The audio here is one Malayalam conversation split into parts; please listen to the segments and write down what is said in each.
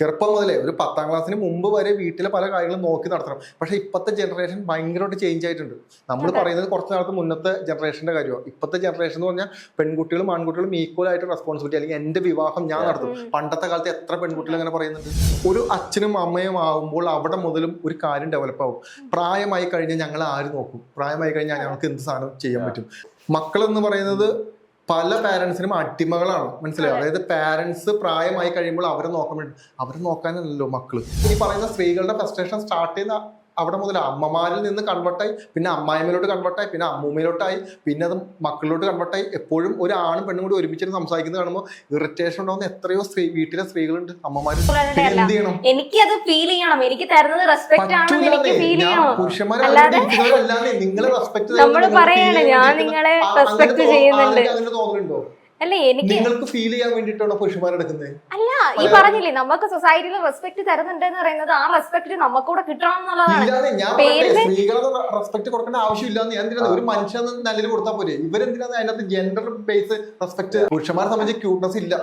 ചെറുപ്പം മുതലേ ഒരു പത്താം ക്ലാസ്സിന് മുമ്പ് വരെ വീട്ടിലെ പല കാര്യങ്ങളും നോക്കി നടത്തണം. പക്ഷെ ഇപ്പോഴത്തെ ജനറേഷൻ ഭയങ്കരമായിട്ട് ചേഞ്ച് ആയിട്ടുണ്ട്. നമ്മൾ പറയുന്നത് കുറച്ച് നാളത്തെ മുന്നത്തെ ജനറേഷന്റെ കാര്യമാണ്. ഇപ്പോഴത്തെ ജനറേഷൻ എന്ന് പറഞ്ഞാൽ പെൺകുട്ടികളും ആൺകുട്ടികളും ഈക്വൽ ആയിട്ട് റെസ്പോൺസിബിലിറ്റി അല്ലെങ്കിൽ എന്റെ വിവാഹം ഞാൻ നടത്തും. പണ്ടത്തെ കാലത്ത് എത്ര പെൺകുട്ടികൾ അങ്ങനെ പറയുന്നുണ്ട്? ഒരു അച്ഛനും അമ്മയും ആകുമ്പോൾ അവിടെ മുതലും ഒരു കാര്യം ഡെവലപ്പ് ആവും. പ്രായമായി കഴിഞ്ഞാൽ ഞങ്ങൾ ആര് നോക്കും? പ്രായമായി കഴിഞ്ഞാൽ ഞങ്ങൾക്ക് എന്ത് സാധനം ചെയ്യാൻ പറ്റും? മക്കളെന്ന് പറയുന്നത് പല പാരൻസിനും അട്ടിമകളാണ് മനസ്സിലായോ? അതായത് പാരൻസ് പ്രായമായി കഴിയുമ്പോൾ അവരെ നോക്കാൻ വേണ്ടി അവരെ നോക്കാനല്ലല്ലോ മക്കൾ. ഈ പറയുന്ന സ്ത്രീകളുടെ ഫ്രസ്ട്രേഷൻ സ്റ്റാർട്ട് ചെയ്യുന്ന അവിടെ മുതൽ അമ്മമാരിൽ നിന്ന് കൺവെർട്ടായി പിന്നെ അമ്മായിമ്മയിലോട്ട് കൺവെർട്ടായി പിന്നെ അമ്മൂമ്മയിലോട്ടായി പിന്നെ അത് മക്കളിലോട്ട് കൺവെർട്ടായി എപ്പോഴും ഒരു ആണും പെണ്ണും കൂടി ഒരുമിച്ചിട്ട് സംസാരിക്കുന്നത് കാണുമ്പോൾ ഇറിറ്റേഷൻ ഉണ്ടാവുന്ന എത്രയോ സ്ത്രീ വീട്ടിലെ സ്ത്രീകളുണ്ട് അമ്മമാര്. പിന്നെ എന്ത് ചെയ്യണം? എനിക്ക് അത് ഫീൽ ചെയ്യണം. എനിക്ക് തരുന്നത് റെസ്പെക്ട് ആണെന്ന് എനിക്ക്. ഫീൽ ചെയ്യണം. പുരുഷന്മാരെ അല്ലാതെ നിങ്ങളെ റെസ്പെക്ട് നമ്മൾ പറയാണ്, ഞാൻ നിങ്ങളെ റെസ്പെക്ട് ചെയ്യുന്നുണ്ട്. അങ്ങനെ തോന്നലുണ്ടോ? അല്ല എനിക്ക് നിങ്ങൾക്ക് ഫീൽ ചെയ്യാൻ വേണ്ടിയിട്ടാണോ പുരുഷന്മാരെടുക്കുന്നത് അല്ല ഈ പറഞ്ഞില്ലേ നമുക്ക് സൊസൈറ്റിയിൽ റെസ്പെക്ട് തരുന്നുണ്ട് എന്ന് പറയുന്നത് ആ റെസ്പെക്ട് നമുക്കൂടെ കിട്ടണം എന്നുള്ളതാണ് സ്ത്രീകളെ റെസ്പെക്ട് കൊടുക്കേണ്ട ആവശ്യമില്ലാന്ന് ഞാൻ എന്തിനാ ഒരു മനുഷ്യൻ നിലയിൽ കൊടുത്താൽ പോരെ. ഇവരെന്തിനാണ് അതിനകത്ത് ജെൻഡർ ബേസ് റെസ്പെക്ട് പുരുഷന്മാരെ സംബന്ധിച്ച് ക്യൂട്ട്നസ് ഇല്ല.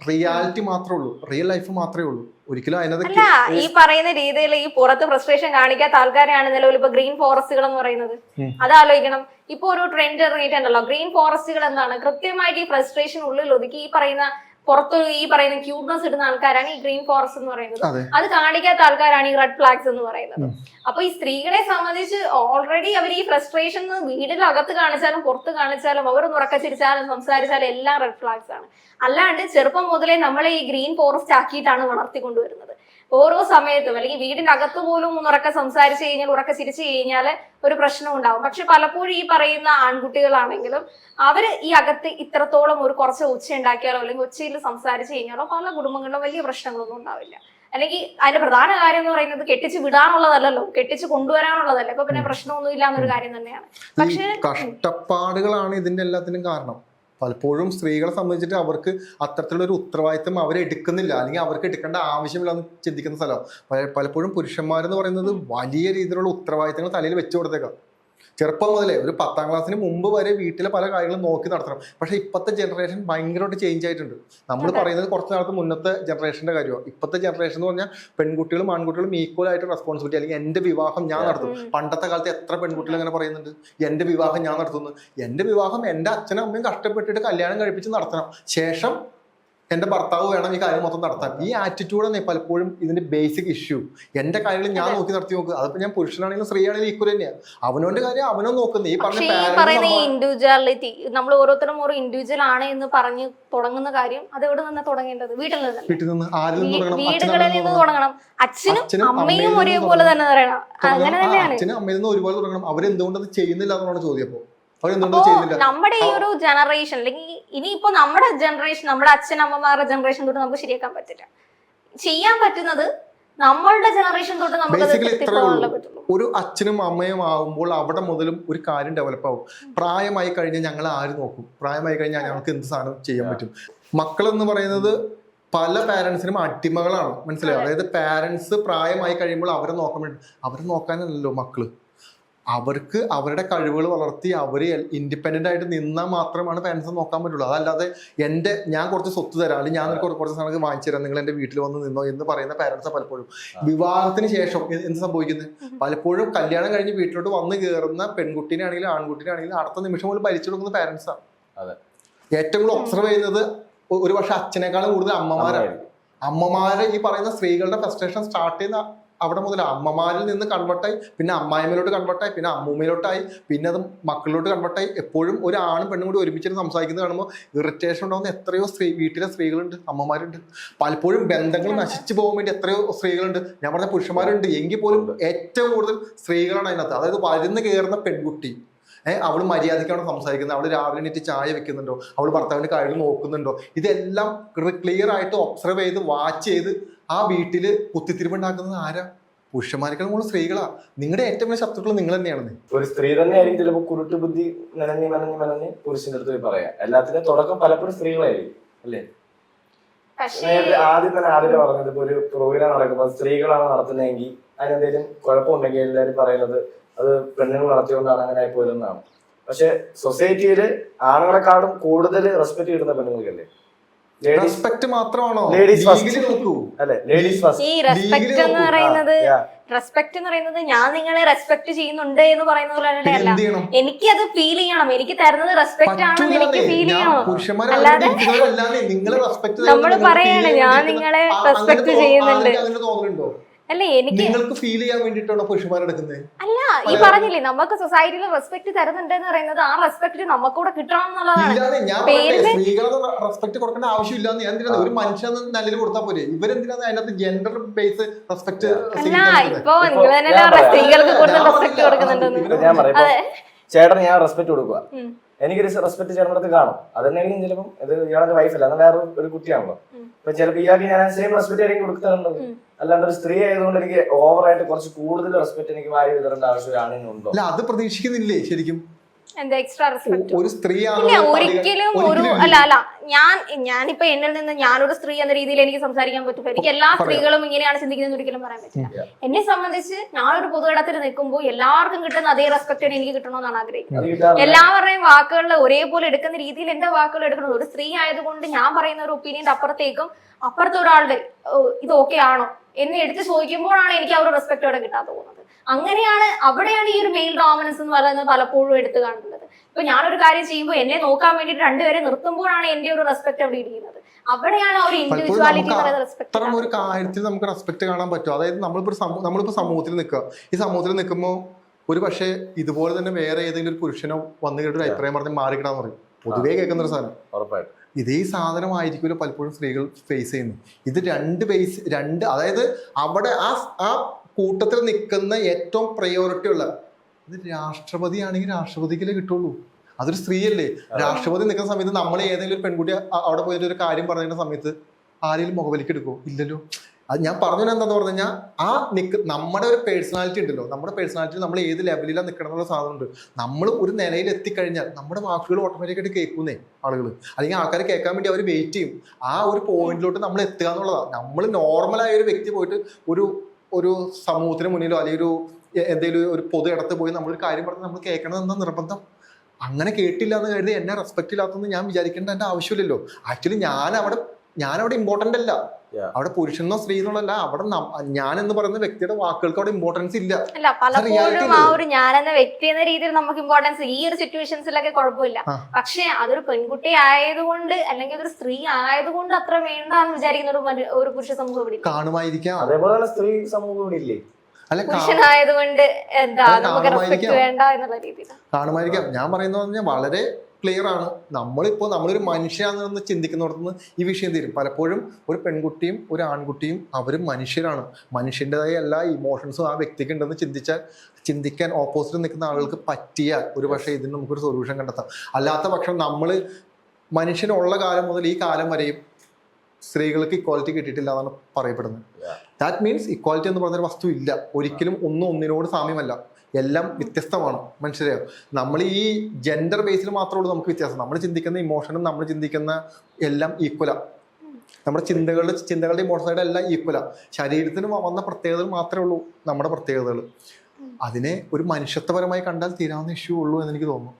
റിയാലിറ്റി മാത്രമേ ഉള്ളൂ. റിയൽ ലൈഫ് മാത്രമേ ഉള്ളൂ. ഒരിക്കലും അതിനകത്ത് ഈ പറയുന്ന രീതിയിൽ ഈ പുറത്ത് ഫ്രസ്ട്രേഷൻ കാണിക്കാത്ത ആൾക്കാരെയാണ് നിലവിൽ ഇപ്പൊ ഗ്രീൻ ഫോറസ്റ്റുകൾ എന്ന് പറയുന്നത്. ഉം. അത് ആലോചിക്കണം. ഇപ്പൊ ഒരു ട്രെൻഡ് ഇറങ്ങിയിട്ടുണ്ടല്ലോ. ഗ്രീൻ ഫോറസ്റ്റുകൾ എന്താണ്? കൃത്യമായിട്ട് ഈ ഫ്രസ്ട്രേഷൻ ഉള്ളിൽ ഒതുക്കി ഈ പറയുന്ന പുറത്ത് ഈ പറയുന്ന ക്യൂട്ട്നസ് ഇടുന്ന ആൾക്കാരാണ് ഈ ഗ്രീൻ ഫോറസ്റ്റ് എന്ന് പറയുന്നത്. അത്. കാണിക്കാത്ത ആൾക്കാരാണ് ഈ റെഡ് ഫ്ലാഗ്സ് എന്ന് പറയുന്നത്. അപ്പൊ ഈ സ്ത്രീകളെ സംബന്ധിച്ച് ഓൾറെഡി അവർ ഈ ഫ്രസ്ട്രേഷൻ വീടിനകത്ത് കാണിച്ചാലും പുറത്ത് കാണിച്ചാലും അവർ ഉറക്ക ചിരിച്ചാലും സംസാരിച്ചാലും എല്ലാം റെഡ് ഫ്ലാഗ്സ് ആണ്. അല്ലാണ്ട് ചെറുപ്പം മുതലേ നമ്മളെ ഈ ഗ്രീൻ ഫോറസ്റ്റ് ആക്കിയിട്ടാണ് വളർത്തിക്കൊണ്ടുവരുന്നത്. ഓരോ സമയത്തും അല്ലെങ്കിൽ വീടിന്റെ അകത്ത് പോലും ഉറക്ക സംസാരിച്ചു കഴിഞ്ഞാൽ ഉറക്കെ ചിരിച്ചു കഴിഞ്ഞാൽ ഒരു പ്രശ്നം ഉണ്ടാവും. പക്ഷെ പലപ്പോഴും ഈ പറയുന്ന ആൺകുട്ടികളാണെങ്കിലും അവർ ഈ അകത്ത് ഇത്രത്തോളം ഒരു കുറച്ച് ഉച്ച ഉണ്ടാക്കിയാലോ അല്ലെങ്കിൽ ഉച്ചയിൽ സംസാരിച്ചു കഴിഞ്ഞാലോ പല കുടുംബങ്ങളിലും വലിയ പ്രശ്നങ്ങളൊന്നും ഉണ്ടാവില്ല. അല്ലെങ്കിൽ അതിന്റെ പ്രധാന കാര്യം എന്ന് പറയുന്നത് കെട്ടിച്ച് വിടാനുള്ളതല്ലല്ലോ. കെട്ടിച്ച് കൊണ്ടുവരാനുള്ളതല്ല. ഇപ്പൊ പിന്നെ പ്രശ്നമൊന്നും ഇല്ല എന്നൊരു കാര്യം തന്നെയാണ്. പക്ഷേ കഷ്ടപ്പാടുകളാണ് ഇതിന്റെ എല്ലാത്തിനും കാരണം. പലപ്പോഴും സ്ത്രീകളെ സംബന്ധിച്ചിട്ട് അവർക്ക് അത്തരത്തിലുള്ള ഒരു ഉത്തരവാദിത്തം അവരെ എടുക്കുന്നില്ല. അല്ലെങ്കിൽ അവർക്ക് എടുക്കേണ്ട ആവശ്യമില്ല എന്ന് ചിന്തിക്കുന്ന സ്ഥലം. പല- പലപ്പോഴും പുരുഷന്മാരെന്ന് പറയുന്നത് വലിയ രീതിയിലുള്ള ഉത്തരവാദിത്തങ്ങൾ തലയിൽ വെച്ചു കൊടുത്തേക്കാം. ചെറുപ്പം മുതലേ ഒരു പത്താം ക്ലാസ്സിന് മുമ്പ് വരെ വീട്ടിലെ പല കാര്യങ്ങളും നോക്കി നടത്തണം. പക്ഷേ ഇപ്പോഴത്തെ ജനറേഷൻ ഭയങ്കരമായിട്ട് ചേഞ്ച് ആയിട്ടുണ്ട്. നമ്മൾ പറയുന്നത് കുറച്ച് നാളത്തെ മുന്നത്തെ ജനറേഷന്റെ കാര്യമാണ്. ഇപ്പോഴത്തെ ജനറേഷൻ എന്ന് പറഞ്ഞാൽ പെൺകുട്ടികളും ആൺകുട്ടികളും ഈക്വൽ ആയിട്ട് റെസ്പോൺസിബിലിറ്റി അല്ലെങ്കിൽ എന്റെ വിവാഹം ഞാൻ നടത്തും. പണ്ടത്തെ കാലത്ത് എത്ര പെൺകുട്ടികൾ അങ്ങനെ പറയുന്നുണ്ട്? എന്റെ വിവാഹം ഞാൻ നടത്തുന്നു. എന്റെ വിവാഹം എന്റെ അച്ഛനും അമ്മയും കഷ്ടപ്പെട്ടിട്ട് കല്യാണം കഴിപ്പിച്ച് നടത്തണം. ശേഷം എന്റെ ഭർത്താവ് വേണം ഈ കാര്യം മൊത്തം നടത്താൻ. ഈ ആറ്റിറ്റ്യൂഡ് പലപ്പോഴും ഇതിന്റെ ബേസിക് ഇഷ്യൂ എന്റെ കാര്യങ്ങൾ ഞാൻ നോക്കി നടത്തി നോക്കുക അതിപ്പോ ഞാൻ പുരുഷനാണെങ്കിലും സ്ത്രീ ആണെങ്കിലും ഈക്വൽ തന്നെയാണ് അവനോന്റെ കാര്യം അവനോ നോക്കുന്നത് ഈ പറഞ്ഞ ഇൻഡിവിജ്വാലിറ്റി നമ്മൾ ഓരോരുത്തരും ഓരോ ഇൻഡിവിജ്വൽ ആണ് എന്ന് പറഞ്ഞ് തുടങ്ങുന്ന കാര്യം അത് എവിടെ നിന്ന് തുടങ്ങേണ്ടത്? വീട്ടിൽ നിന്ന് വീട്ടിൽ നിന്ന് ആരിൽ നിന്ന് വീടുകളിൽ നിന്ന് തുടങ്ങണം. അച്ഛനും അമ്മയും ഒരേപോലെ തന്നെ പറയണം. അങ്ങനെ തന്നെയാണ്. അച്ഛനും അമ്മയിൽ നിന്ന് ഒരുപോലെ തുടങ്ങണം. അവരെന്തുകൊണ്ട് അത് ചെയ്യുന്നില്ല എന്നാണ് ചോദ്യം നമ്മുടെ ഈ ഒരു ജനറേഷൻ അല്ലെങ്കിൽ ഇനിയിപ്പോ നമ്മുടെ ജനറേഷൻ നമ്മുടെ അച്ഛനമ്മമാരുടെ ജനറേഷൻ തൊട്ട് നമുക്ക് ശരിയാക്കാൻ പറ്റില്ല. ചെയ്യാൻ പറ്റുന്നത് നമ്മളുടെ ജനറേഷൻ തൊട്ട് നമുക്ക് ഒരു അച്ഛനും അമ്മയും ആവുമ്പോൾ അവിടെ മുതലും ഒരു കാര്യം ഡെവലപ്പ് ആവും. പ്രായമായി കഴിഞ്ഞാൽ ഞങ്ങൾ ആര് നോക്കും? പ്രായമായി കഴിഞ്ഞാൽ ഞങ്ങൾക്ക് എന്ത് സാധനം ചെയ്യാൻ പറ്റും? മക്കൾ എന്ന് പറയുന്നത് പല പാരൻസിനും അടിമകളാണ്. മനസ്സിലായോ? അതായത് പാരൻസ് പ്രായമായി കഴിയുമ്പോൾ അവരെ നോക്കാൻ വേണ്ടി അവരെ നോക്കാനല്ലല്ലോ മക്കൾ. അവർക്ക് അവരുടെ കഴിവുകൾ വളർത്തി അവർ ഇൻഡിപെൻഡന്റ് ആയിട്ട് നിന്നാൽ മാത്രമാണ് പാരൻസ് നോക്കാൻ പറ്റുള്ളൂ. അതല്ലാതെ എന്റെ ഞാൻ കുറച്ച് സ്വത്ത് തരാം അല്ലെങ്കിൽ ഞാൻ കുറച്ച് കുറച്ച് സാധനങ്ങൾ വാങ്ങിച്ചു തരാം നിങ്ങൾ എന്റെ വീട്ടിൽ വന്ന് നിന്നോ എന്ന് പറയുന്ന പാരൻസ് പലപ്പോഴും. വിവാഹത്തിന് ശേഷം എന്ത് സംഭവിക്കുന്നത് പലപ്പോഴും കല്യാണം കഴിഞ്ഞ് വീട്ടിലോട്ട് വന്ന് കയറുന്ന പെൺകുട്ടീനെ ആണെങ്കിലും ആൺകുട്ടീനെ ആണെങ്കിലും അടുത്ത നിമിഷം പോലും ഭരിച്ചു കൊടുക്കുന്ന പാരൻസാണ് അതെ. ഏറ്റവും കൂടുതൽ ഒബ്സർവ് ചെയ്യുന്നത് ഒരു പക്ഷെ അച്ഛനേക്കാളും കൂടുതൽ അമ്മമാരാണ്. അമ്മമാരെ. ഈ പറയുന്ന സ്ത്രീകളുടെ ഫ്രസ്ട്രേഷൻ സ്റ്റാർട്ട് ചെയ്യുന്ന അവിടെ മുതൽ അമ്മമാരിൽ നിന്ന് കൺവെർട്ടായി പിന്നെ അമ്മായിമ്മയിലോട്ട് കൺവെർട്ടായി പിന്നെ അമ്മൂമ്മയിലോട്ടായി പിന്നെ അത് മക്കളിലോട്ട് കൺവെർട്ടായി എപ്പോഴും ഒരു ആണും പെണ്ണും കൂടി ഒരുമിച്ചിട്ട് സംസാരിക്കുന്നത് കാണുമ്പോൾ ഇറിറ്റേഷൻ ഉണ്ടാകുന്ന എത്രയോ സ്ത്രീ വീട്ടിലെ സ്ത്രീകളുണ്ട് അമ്മമാരുണ്ട്. പലപ്പോഴും ബന്ധങ്ങൾ നശിച്ചു പോകാൻ വേണ്ടി എത്രയോ സ്ത്രീകളുണ്ട്. ഞാൻ പറഞ്ഞ പുരുഷന്മാരുണ്ട്. എങ്കിൽ പോലും ഏറ്റവും കൂടുതൽ സ്ത്രീകളാണ് അതിനകത്ത്. അതായത് വരുന്ന കയറുന്ന പെൺകുട്ടി. ഏഹ് അവൾ മര്യാദയ്ക്കാണ് സംസാരിക്കുന്നത്. അവൾ രാവിലെ എണീറ്റ് ചായ വെക്കുന്നുണ്ടോ? അവൾ ഭർത്താവിന്റെ കാര്യങ്ങൾ നോക്കുന്നുണ്ടോ? ഇതെല്ലാം ക്ലിയർ ആയിട്ട് ഒബ്സർവ് ചെയ്ത് വാച്ച് ചെയ്ത് ആ വീട്ടിൽ കുത്തിത്തിരിവുണ്ടാക്കുന്നത് ആരാ? പുരുഷന്മാരെക്കാളും കൂടുതൽ സ്ത്രീകളാ. നിങ്ങളുടെ ഏറ്റവും വലിയ ശത്രുക്കൾ നിങ്ങൾ തന്നെയാണെന്ന്. ഒരു സ്ത്രീ തന്നെയായിരിക്കും ചിലപ്പോൾ കുരുട്ട് ബുദ്ധി നനഞ്ഞ് നനഞ്ഞ് നനഞ്ഞ് പുരുഷന്റെ അടുത്ത് പോയി പറയാം. എല്ലാത്തിനും തുടക്കം പലപ്പോഴും സ്ത്രീകളായിരിക്കും അല്ലേ? നേരത്തെ ആദ്യം തന്നെ ആദ്യം പറഞ്ഞത് ഇപ്പൊ ഒരു പ്രോഗ്രാം നടക്കുമ്പോൾ സ്ത്രീകളാണ് നടത്തുന്നതെങ്കിൽ അതിനെന്തെങ്കിലും കുഴപ്പമുണ്ടെങ്കിൽ എല്ലാവരും പറയുന്നത് അത് പെണ്ണുങ്ങൾ നടത്തിയോണ്ടാണ് അങ്ങനെ ആയി പോയതെന്നാണ് പക്ഷെ സൊസൈറ്റിയിൽ ആണുങ്ങളെക്കാളും കൂടുതൽ റെസ്പെക്ട് കിട്ടുന്ന പെണ്ണുങ്ങൾക്കല്ലേ? റെസ്പെക്ട് മാത്രമാണോ? നോക്കൂ. അല്ലെ? ലേഡീസ് ഫസ്റ്റ് ഈ റെസ്പെക്ട് എന്ന് പറയുന്നത്. റെസ്പെക്ട് എന്ന് പറയുന്നത് ഞാൻ നിങ്ങളെ റെസ്പെക്ട് ചെയ്യുന്നുണ്ട് എന്ന് പറയുന്ന പോലെ അല്ല. എനിക്ക് അത് ഫീൽ ചെയ്യണം. എനിക്ക് തരുന്നത് റെസ്പെക്ട് ആണെന്ന് എനിക്ക്? ഫീൽ ചെയ്യണം. അല്ലാതെ- നമ്മൾ പറയാണ്, ഞാൻ നിങ്ങളെ റെസ്പെക്ട് ചെയ്യുന്നുണ്ട്. അല്ല എനിക്ക് നിങ്ങൾക്ക് ഫീൽ ചെയ്യാൻ വേണ്ടിട്ടാണോ പുരുഷന്മാരെടുക്കുന്നത് അല്ല ഈ പറഞ്ഞില്ലേ നമുക്ക് സൊസൈറ്റിയിൽ റെസ്പെക്ട് തരുന്നുണ്ട് എന്ന് പറയുന്നത് ആ റെസ്പെക്ട് നമുക്കൂടെ കിട്ടണം എന്നുള്ളതാണ്. സ്ത്രീകളെ റെസ്പെക്ട് കൊടുക്കേണ്ട ആവശ്യമില്ല ഞാൻ ഒരു മനുഷ്യൻ നല്ലത് കൊടുത്താൽ പോരെ? ഇവരെന്തിനാണ് അതിനകത്ത് ജെൻഡർ ബേസ് റെസ്പെക്ട് അല്ല ഇപ്പൊ ഇപ്പൊ നിങ്ങൾ തന്നെ സ്ത്രീകൾക്ക് കൂടുതൽ ഞാൻ റെസ്പെക്ട് പറയാം. കൊടുക്കുന്നുണ്ടെന്ന്. ഞാൻ പറയാം. റെസ്പെക്ട് കൊടുക്കുക. എനിക്കൊരു റെസ്പെക്ട് അടുത്ത് കാണും. അതന്നെയായിരിക്കും ചിലപ്പം ഇത് ഇയാളുടെ വൈഫല്ല എന്നാൽ വേറെ ഒരു കുട്ടിയാണല്ലോ. അപ്പൊ ചിലപ്പോൾ ഇയാൾക്ക് ഞാൻ സെയിം റെസ്പെക്ട് ആയിരിക്കും കൊടുക്കാറുള്ളത്. ഉം. അല്ലാണ്ട് ഒരു സ്ത്രീ ആയതുകൊണ്ട് എനിക്ക് ഓവറായിട്ട് കുറച്ച് കൂടുതൽ റെസ്പെക്ട് എനിക്ക് വാരി വിതരേണ്ട ആവശ്യമാണെന്നുണ്ടോ അല്ല അത് പ്രതീക്ഷിക്കുന്നില്ലേ ശരിക്കും? എന്താ എക്സ്ട്രാ റെസ്പെക്ട് ഒരു ഒരിക്കലും ഒരു അല്ല അല്ല. ഞാൻ ഞാനിപ്പോ എന്നിൽ നിന്ന് ഞാനൊരു സ്ത്രീ എന്ന രീതിയിൽ എനിക്ക് സംസാരിക്കാൻ പറ്റും എനിക്ക് എല്ലാ. സ്ത്രീകളും ഇങ്ങനെയാണ് ചിന്തിക്കുന്നത് ഒരിക്കലും പറയാൻ പറ്റില്ല. എന്നെ സംബന്ധിച്ച് ഞാനൊരു പൊതുകടത്തിൽ നിൽക്കുമ്പോൾ എല്ലാവർക്കും കിട്ടുന്ന അതേ റെസ്പെക്ട് എനിക്ക് കിട്ടണമെന്നാണ് ആഗ്രഹിക്കുന്നത്. എല്ലാവരുടെയും വാക്കുകളിൽ ഒരേപോലെ എടുക്കുന്ന രീതിയിൽ എന്റെ വാക്കുകൾ എടുക്കണം. ഒരു സ്ത്രീ ആയതുകൊണ്ട് ഞാൻ പറയുന്ന ഒരു ഒപ്പീനിയന്റെ അപ്പുറത്തേക്കും അപ്പുറത്തെ ഒരാളുടെ "ഓ, ഇത് ഓക്കെ ആണോ? എന്ന് എടുത്ത് ചോദിക്കുമ്പോഴാണ് എനിക്ക് ആ ഒരു റെസ്പെക്റ്റോടെ കിട്ടാതെ പോകുന്നത് അങ്ങനെയാണ് അവിടെയാണ് ഈ ഒരു മെയിൽ ഡോമിനൻസ് എന്ന് പറയുന്നത് പലപ്പോഴും എടുത്തു കാണുന്നത് ഇപ്പൊ ഞാനൊരു കാര്യം ചെയ്യുമ്പോൾ എന്നെ നോക്കാൻ വേണ്ടിയിട്ട് രണ്ടുപേരെ നിർത്തുമ്പോഴാണ് എന്റെ ഒരു റെസ്പെക്ട് അവിടെ ഇരിക്കുന്നത് അവിടെയാണ് അവർ ഒരു ഇൻഡിവിജ്വാലിറ്റി അത്തരം ഒരു കാര്യത്തിൽ നമുക്ക് റെസ്പെക്ട് കാണാൻ പറ്റും. അതായത് നമ്മളിപ്പോ നമ്മളിപ്പോ സമൂഹത്തിൽ നിൽക്കുക. ഈ സമൂഹത്തിൽ നിൽക്കുമ്പോൾ ഒരു പക്ഷേ ഇതുപോലെ തന്നെ വേറെ ഏതെങ്കിലും ഒരു പുരുഷനോ വന്നു കേട്ടൊരു അഭിപ്രായം പറഞ്ഞ് മാറിക്കിടാന്ന് പറയും. പൊതുവേ കേൾക്കുന്ന ഒരു സാധനം. ഉറപ്പായിട്ടും. ഇതേ സാധനമായിരിക്കുമല്ലോ പലപ്പോഴും സ്ത്രീകൾ ഫേസ് ചെയ്യുന്നത്. ഇത് രണ്ട് ബേസ് രണ്ട് അതായത് അവിടെ ആ ആ കൂട്ടത്തിൽ നിൽക്കുന്ന ഏറ്റവും പ്രയോറിറ്റി ഉള്ള ഇത് രാഷ്ട്രപതി ആണെങ്കിൽ രാഷ്ട്രപതിക്കല്ലേ കിട്ടുള്ളൂ? അതൊരു സ്ത്രീയല്ലേ? രാഷ്ട്രപതി നിൽക്കുന്ന സമയത്ത് നമ്മൾ ഏതെങ്കിലും ഒരു പെൺകുട്ടി അവിടെ പോയിട്ട് ഒരു കാര്യം പറയുന്ന സമയത്ത് ആരെങ്കിലും മുഖവിലേക്ക് എടുക്കുമോ ഇല്ലല്ലോ. അത് ഞാൻ പറഞ്ഞത് എന്താന്ന് പറഞ്ഞു കഴിഞ്ഞാൽ ആ നിക്ക് നമ്മുടെ ഒരു പേഴ്സണാലിറ്റി ഉണ്ടല്ലോ. നമ്മുടെ പേഴ്സണാലിറ്റി നമ്മൾ ഏത് ലെവലിലാണ് നിൽക്കണം എന്നുള്ള സാധനമുണ്ട് നമ്മൾ ഒരു നിലയിൽ എത്തിക്കഴിഞ്ഞാൽ നമ്മുടെ വാക്കുകൾ ഓട്ടോമാറ്റിക്കായിട്ട് കേൾക്കുന്നേ ആളുകൾ അല്ലെങ്കിൽ ആൾക്കാർ കേൾക്കാൻ വേണ്ടി അവർ വെയിറ്റ് ചെയ്യും. ആ ഒരു പോയിന്റിലോട്ട് നമ്മൾ എത്തുക എന്നുള്ളതാണ് നമ്മൾ നോർമലായ ഒരു വ്യക്തി പോയിട്ട് ഒരു ഒരു സമൂഹത്തിന് മുന്നിലോ അല്ലെങ്കിൽ ഒരു എന്തെങ്കിലും ഒരു പൊതു ഇടത്ത് പോയി നമ്മളൊരു കാര്യം പറഞ്ഞ് നമ്മൾ കേൾക്കണം എന്താ നിർബന്ധം? അങ്ങനെ കേട്ടില്ല എന്ന് കരുതി എന്നെ റെസ്പെക്ട് ഇല്ലാത്തതെന്ന് ഞാൻ വിചാരിക്കേണ്ട എന്റെ ആവശ്യമില്ലല്ലോ. ആക്ച്വലി ഞാൻ അവിടെ ഞാൻ അവിടെ ഇമ്പോർട്ടന്റ് അല്ല അവിടെ പുരുഷനോ സ്ത്രീ എന്നുള്ളതല്ല അവിടെ ഞാൻ എന്ന് പറയുന്ന വ്യക്തിയുടെ വാക്കുകൾക്ക് അവിടെ ഇമ്പോർട്ടൻസ് ഇല്ല. അല്ല പലപ്പോഴും ആ ഒരു ഞാൻ എന്ന വ്യക്തി എന്ന രീതിയിൽ നമുക്ക് ഇമ്പോർട്ടൻസ് ഈ ഒരു സിറ്റുവേഷൻസിലൊക്കെ കുഴപ്പമില്ല. പക്ഷെ അതൊരു പെൺകുട്ടി ആയതുകൊണ്ട് അല്ലെങ്കിൽ ഒരു സ്ത്രീ ആയതുകൊണ്ട് അത്ര വേണ്ട എന്ന് വിചാരിക്കുന്ന ഒരു പുരുഷ സമൂഹം ഇവിടെ. കാണുമായിരിക്കാം. അതേപോലെ സ്ത്രീ സമൂഹം ഇവിടെ ഇല്ലേ? പുരുഷനായതുകൊണ്ട് എന്താ നമുക്ക് റെസ്പെക്ട്. വേണ്ട എന്നുള്ള രീതിയിൽ കാണുമായിരിക്കാം. ഞാൻ പറയുന്നത് പറഞ്ഞാൽ വളരെ ക്ലിയർ ആണ്. നമ്മളിപ്പോൾ നമ്മളൊരു മനുഷ്യന്ന് ചിന്തിക്കുന്നിടത്തുനിന്ന് ഈ വിഷയം തീരും. പലപ്പോഴും ഒരു പെൺകുട്ടിയും ഒരു ആൺകുട്ടിയും അവരും മനുഷ്യരാണ്. മനുഷ്യന്റെതായ എല്ലാ ഇമോഷൻസും ആ വ്യക്തിക്ക് ഉണ്ടെന്ന് ചിന്തിച്ചാൽ ചിന്തിക്കാൻ ഓപ്പോസിറ്റ് നിൽക്കുന്ന ആളുകൾക്ക് പറ്റിയാൽ ഒരു പക്ഷേ ഇതിന് നമുക്കൊരു സൊല്യൂഷൻ കണ്ടെത്താം. അല്ലാത്ത പക്ഷം നമ്മൾ മനുഷ്യനുള്ള കാലം മുതൽ ഈ കാലം വരെയും സ്ത്രീകൾക്ക് ഇക്വാലിറ്റി കിട്ടിയിട്ടില്ല എന്നാണ് പറയപ്പെടുന്നത്. ദാറ്റ് മീൻസ് ഇക്വാലിറ്റി എന്ന് പറഞ്ഞൊരു വസ്തു ഇല്ല. ഒരിക്കലും ഒന്നും ഒന്നിനോട് സാമ്യമല്ല. എല്ലാം വ്യത്യസ്തമാണ്. മനസ്സിലായോ? നമ്മൾ ഈ ജെൻഡർ ബേസിൽ മാത്രമേ ഉള്ളൂ നമുക്ക് വ്യത്യാസം. നമ്മൾ ചിന്തിക്കുന്ന ഇമോഷനും നമ്മൾ ചിന്തിക്കുന്ന എല്ലാം ഈക്വലാ നമ്മുടെ ചിന്തകളുടെ ചിന്തകളുടെ ഇമോഷനുകളുടെ എല്ലാം ഈക്വലാ ശരീരത്തിന് വന്ന പ്രത്യേകതകൾ മാത്രമേ ഉള്ളൂ. നമ്മുടെ പ്രത്യേകതകൾ അതിനെ ഒരു മനുഷ്യത്വപരമായി കണ്ടാൽ തീരാവുന്ന ഇഷ്യൂ ഉള്ളൂ എന്ന് എനിക്ക് തോന്നുന്നു.